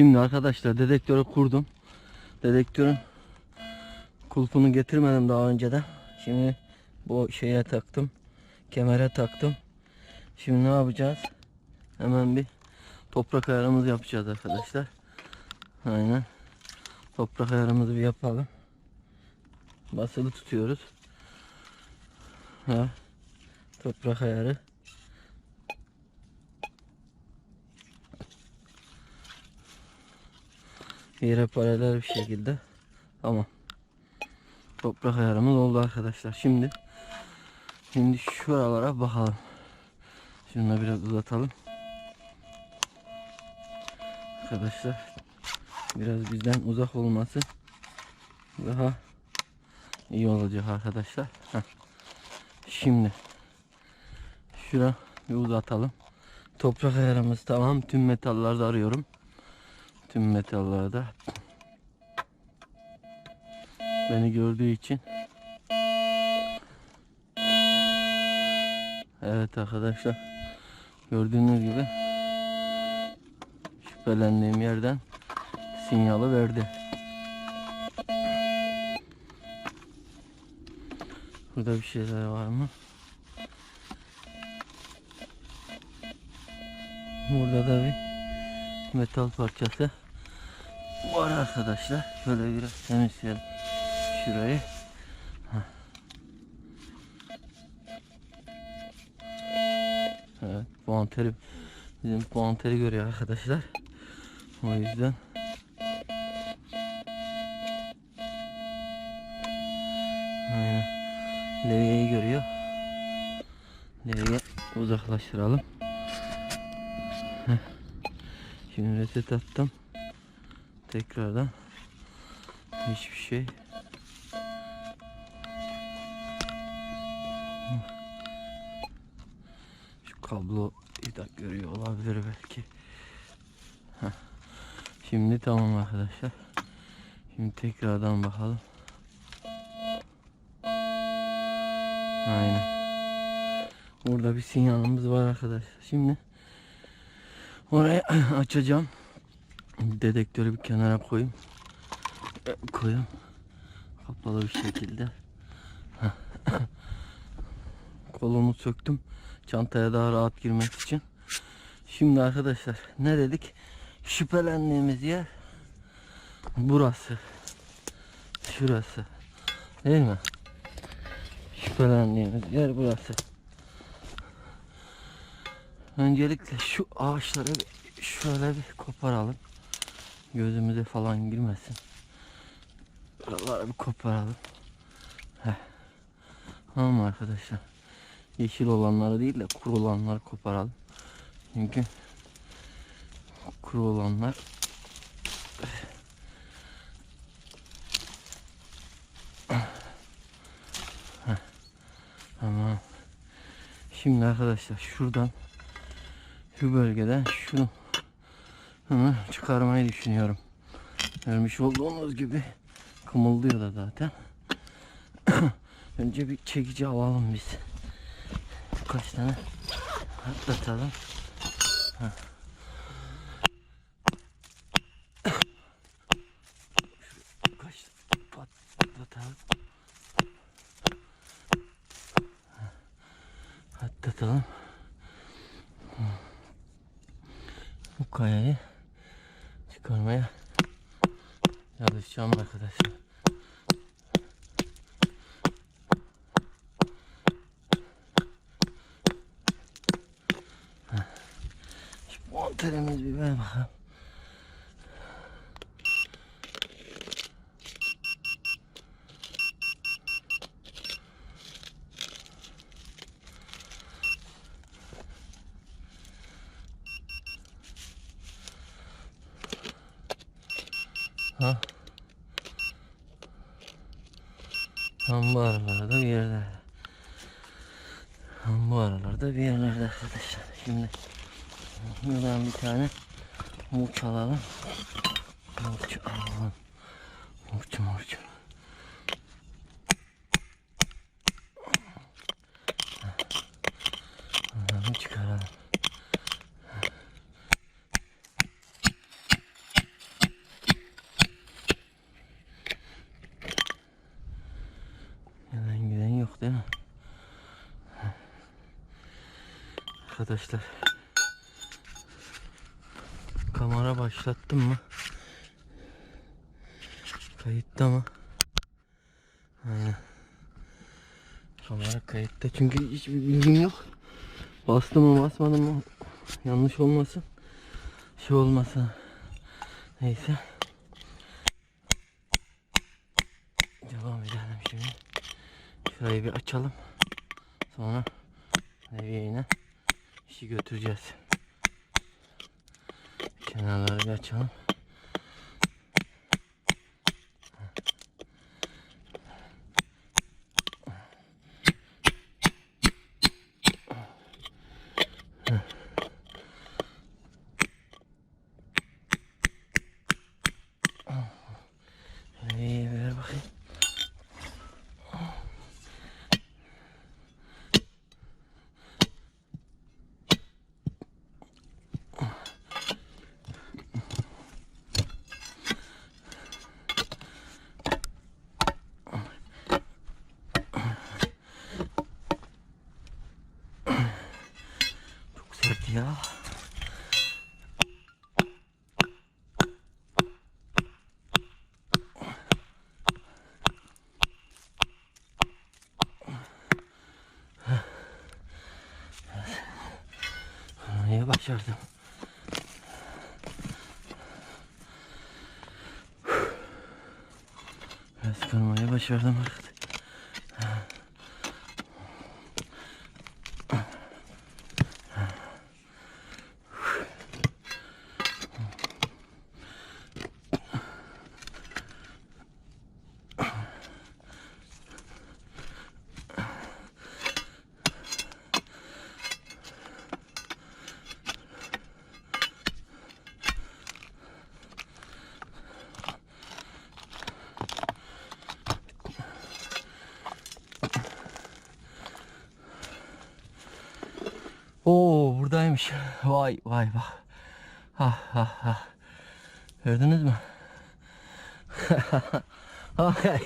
Şimdi arkadaşlar dedektörü kurdum. Dedektörün kulpunu getirmedim daha önceden. Şimdi bu şeye taktım. Kemere taktım. Şimdi ne yapacağız? Hemen bir toprak ayarımızı yapacağız arkadaşlar. Aynen. Toprak ayarımızı bir yapalım. Basılı tutuyoruz. Ha. Toprak ayarı. Yere paralel bir şekilde. Tamam. Toprak ayarımız oldu arkadaşlar. Şimdi şimdi şuralara bakalım. Şunu da biraz uzatalım. Arkadaşlar biraz bizden uzak olması daha iyi olacak arkadaşlar. Şimdi şura bir uzatalım. Toprak ayarımız tamam. Tüm metallarda arıyorum. Tüm metallarda. Beni gördüğü için. Evet arkadaşlar. Gördüğünüz gibi şüphelendiğim yerden sinyali verdi. Burada bir şeyler var mı? Burada da bir metal parçası var arkadaşlar. Şöyle biraz temizleyelim şurayı. Heh. Evet, puanteri bizim puanteri görüyor arkadaşlar. O yüzden Aynen. Levyeyi görüyor. Levye uzaklaştıralım. Şimdi reset attım. Tekrardan hiçbir şey Şu kablo dakika görüyor olabilir belki. Şimdi tamam arkadaşlar. Şimdi tekrardan bakalım. Aynen. Burada bir sinyalımız var arkadaşlar. Şimdi oraya açacağım. Dedektörü bir kenara koyayım. E, Koyayım. Kapalı bir şekilde. Kolunu söktüm. Çantaya daha rahat girmek için. Şimdi arkadaşlar ne dedik? Şüphelendiğimiz yer burası. Şurası. Değil mi? Şüphelendiğimiz yer burası. Öncelikle şu ağaçları bir şöyle bir koparalım. Gözümüze falan girmesin. Buraları bir koparalım. Heh. Tamam arkadaşlar? Yeşil olanları değil de kuru olanları koparalım. Çünkü kuru olanlar. Tamam. Şimdi arkadaşlar şuradan şu bölgeden şunu çıkarmayı düşünüyorum. Görmüş olduğunuz gibi kımıldıyor da zaten. Önce bir çekici alalım biz. Kaç tane atlatalım. Heh. Kaç patlatalım. Atlatalım. Bu kayayı çıkarmaya çalışacağım arkadaşlar. Şu monterimiz bir ver bakalım. Ha. Murç alalım. Murç alalım. Murç murç. Bunları çıkaralım. Gelen giden yok değil mi? Arkadaşlar. Kamera başlattım mı? Kayıtta mı? Aynen. Kamera kayıtta çünkü hiçbir bilgim yok. Bastım mı basmadım mı? Yanlış olmasın. Şey olmasın. Neyse. Devam edelim şimdi. Şurayı bir açalım. Sonra Leviye'yle işi götüreceğiz. Kenarları bir açalım. Leviye'ye ver bakayım. Çok sert ya. Niye başardım? Biraz kırmayı başardım arkadaşlar. Oo buradaymış. Vay vay bak. Ha ha ha. Gördünüz mü? Ay.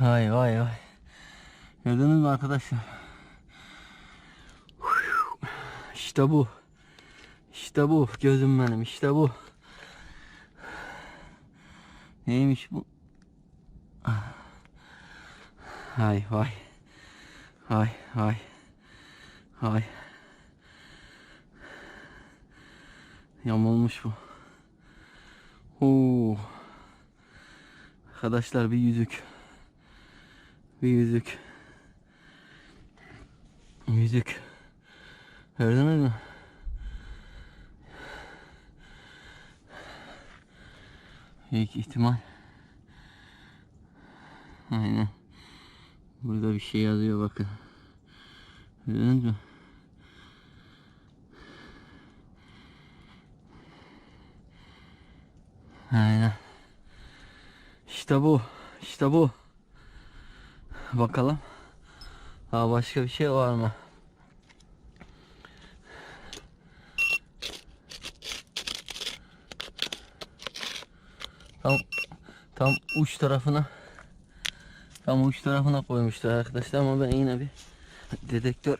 Vay vay vay. Gördünüz mü arkadaşlar? İşte bu. İşte bu gözüm benim işte bu. Neymiş bu? Hay vay. Hay hay. Hay. Yamulmuş bu. Oo. Arkadaşlar bir yüzük. Bir yüzük. Yüzük. Gördünüz mü? Büyük ihtimal. Aynen. Burada bir şey yazıyor bakın. Gördünüz mü? Aynen. İşte bu. İşte bu. Bakalım. Daha başka bir şey var mı? Tam tam uç tarafına tam uç tarafına koymuşlar arkadaşlar ama ben yine bir dedektör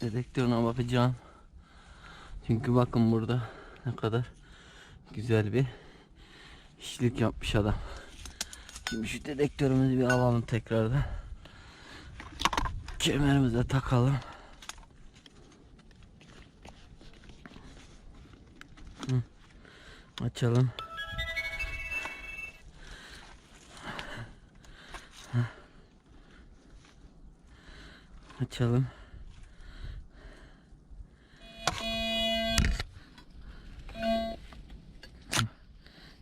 dedektörüne bakacağım. Çünkü bakın burada ne kadar güzel bir işlik yapmış adam. Şimdi şu dedektörümüzü bir alalım tekrardan. Kemerimize takalım. Hı. Açalım. Açalım.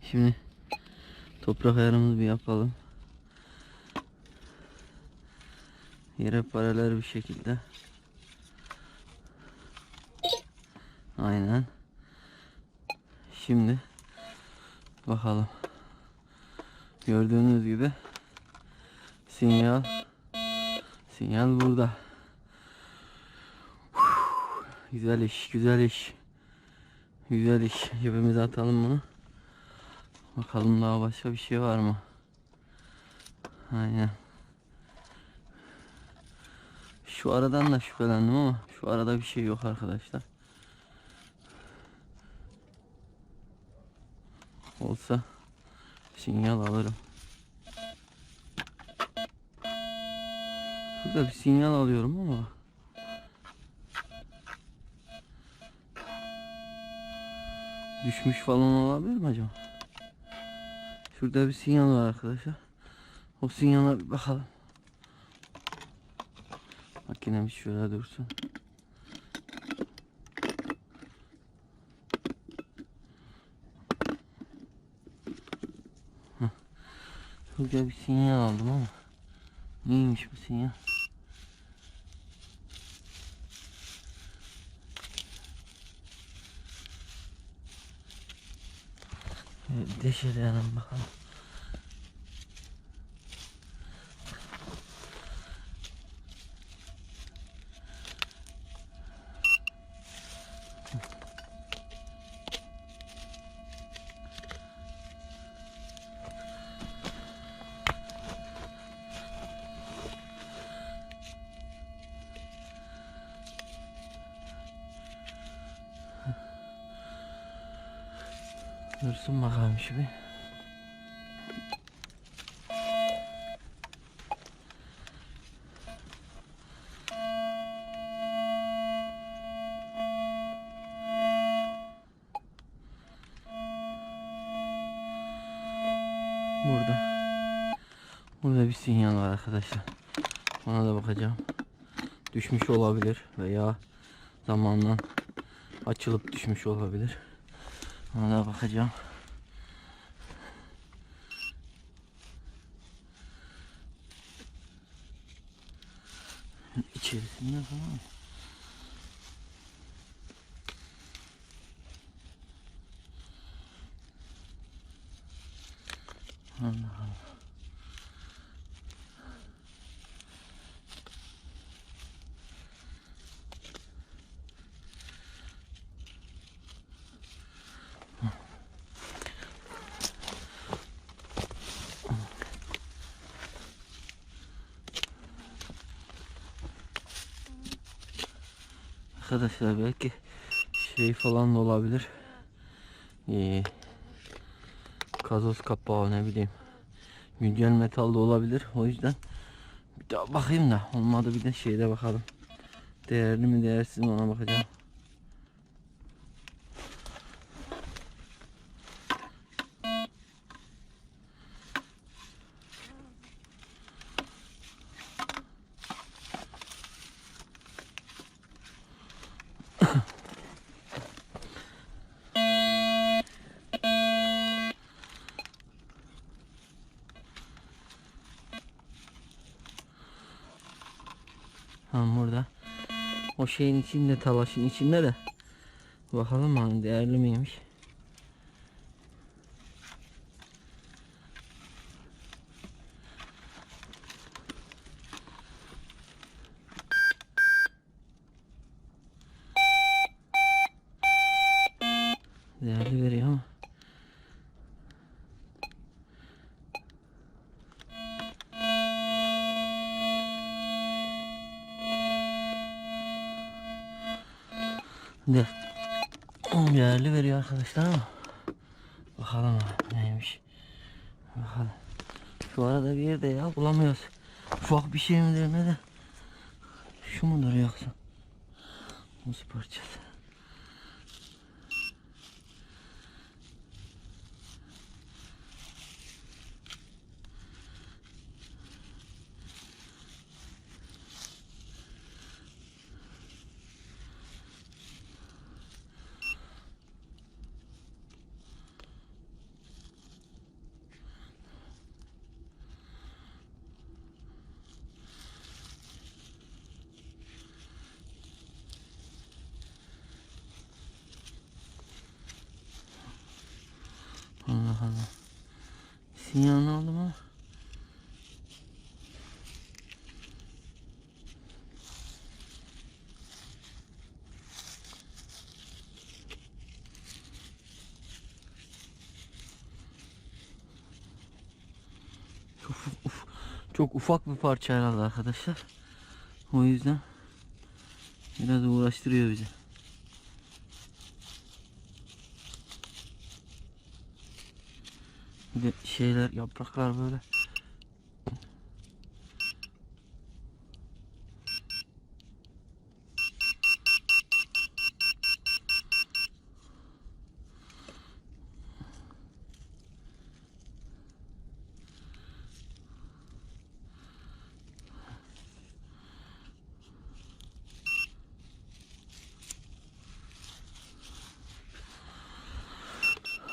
Şimdi toprak ayarımızı bir yapalım. Yere paralel bir şekilde. Aynen. Şimdi bakalım. Gördüğünüz gibi sinyal sinyal burada. Güzel iş, güzel iş. Güzel iş. Cebimize atalım bunu. Bakalım daha başka bir şey var mı? Aynen. Şu aradan da şüphelendim ama şu arada bir şey yok arkadaşlar. Olsa sinyal alırım. Burada bir sinyal alıyorum ama düşmüş falan olabilir mi acaba? Şurada bir sinyal var arkadaşlar. O sinyala bir bakalım. Makinemiz şöyle dursun. Hah. Şurada bir sinyal aldım ama neymiş bu sinyal? Evet, deşeleyelim bakalım. Dursun bakalım bir. Burada. Burada bir sinyal var arkadaşlar. Ona da bakacağım. Düşmüş olabilir veya zamanla açılıp düşmüş olabilir. Ona da bakacağım. İçerisinde falan. Arkadaşlar belki şey falan da olabilir. Ee, gazoz kapağı ne bileyim. Güncel metal de olabilir. O yüzden bir daha bakayım da olmadı bir de şeyde bakalım. Değerli mi değersiz mi ona bakacağım. Tamam burada. O şeyin içinde talaşın içinde de. Bakalım hani değerli miymiş. Değerli veriyor ama. De. Değerli veriyor arkadaşlar ama. Bakalım neymiş. Bakalım. Şu arada bir yerde ya bulamıyoruz. Ufak bir şey midir ne de. Şu mudur yoksa? Muz parçası. Allah. Sinyalini aldım ama. Uf, uf. Çok ufak bir parça herhalde arkadaşlar. O yüzden biraz uğraştırıyor bizi. Bir de şeyler yapraklar böyle.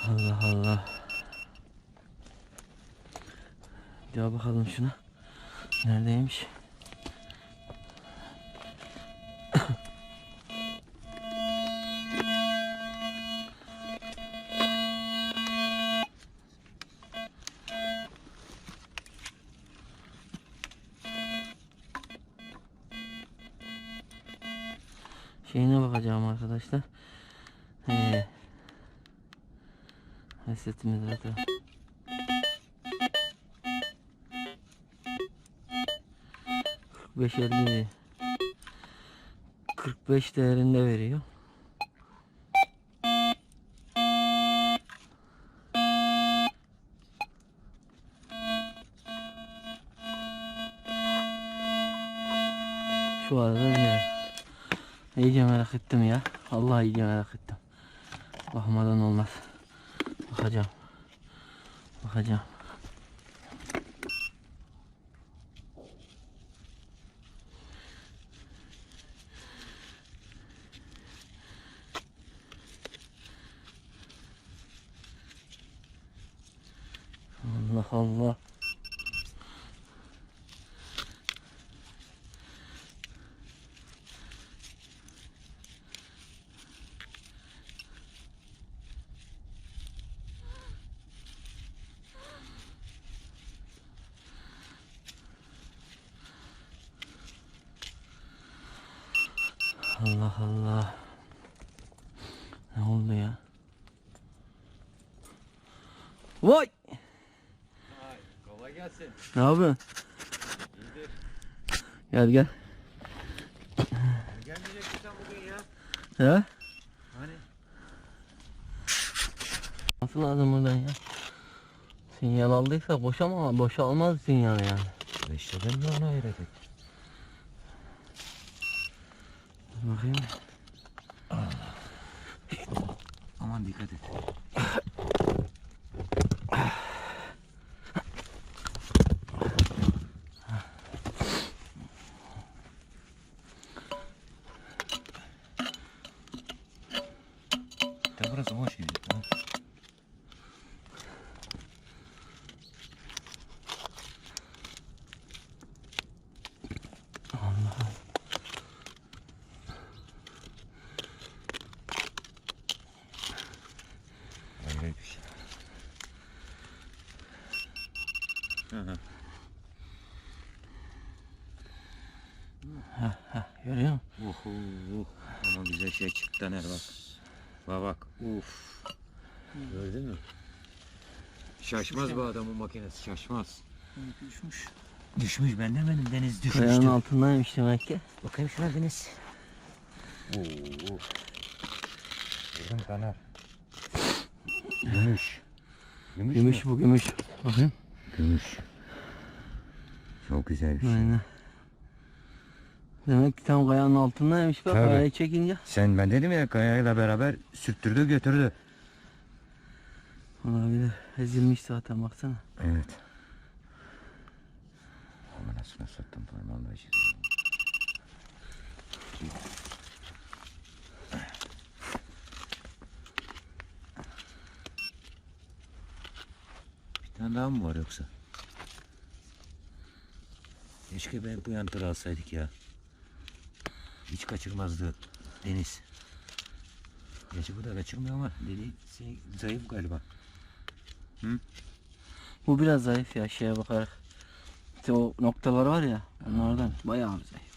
Allah Allah. Bir daha bakalım şuna. Neredeymiş? Şeyine bakacağım arkadaşlar. Ee, zaten. Kırk beş elli 45 değerinde veriyor. 好吗？Ne yapıyorsun? İyidir. Gel gel. Gelmeyecek misin bugün ya? Ya? Hani? Nasıl lazım buradan ya? Sinyal aldıysa boş ama boşa almaz sinyal yani. Beşledim mi ona öğrettik? Bakayım. Aman dikkat et. De burası boş gibi. Ha? Hayret bir şey. Hı hı. Görüyor musun? Uh, uh, uh. Ama güzel şey çıktı Taner bak. Bak bak. Uf. Gördün mü? Şaşmaz bu adamın makinesi şaşmaz. Düşmüş. Düşmüş ben demedim deniz Kayanın düşmüştü. altındaymış demek ki. Bakayım şuna deniz. Oo. Gördün Taner. Gümüş. Gümüş, Gümüş bu gümüş. Bakayım. Gümüş. Çok güzel bir şey. Aynen. Demek ki tam kayanın altındaymış bak Tabii. kayayı çekince. Sen ben dedim ya kayayla beraber sürttürdü götürdü. Olabilir. Ezilmiş zaten baksana. Evet. Ama nasıl sattım parmağımla işte. Bir tane daha mı var yoksa? Keşke ben bu yan tarağı alsaydık ya. Hiç kaçırmazdı deniz. Gerçi bu da kaçırmıyor ama dedi şey, zayıf galiba. Bu biraz zayıf ya şeye bakarak. İşte o noktalar var ya onlardan bayağı zayıf.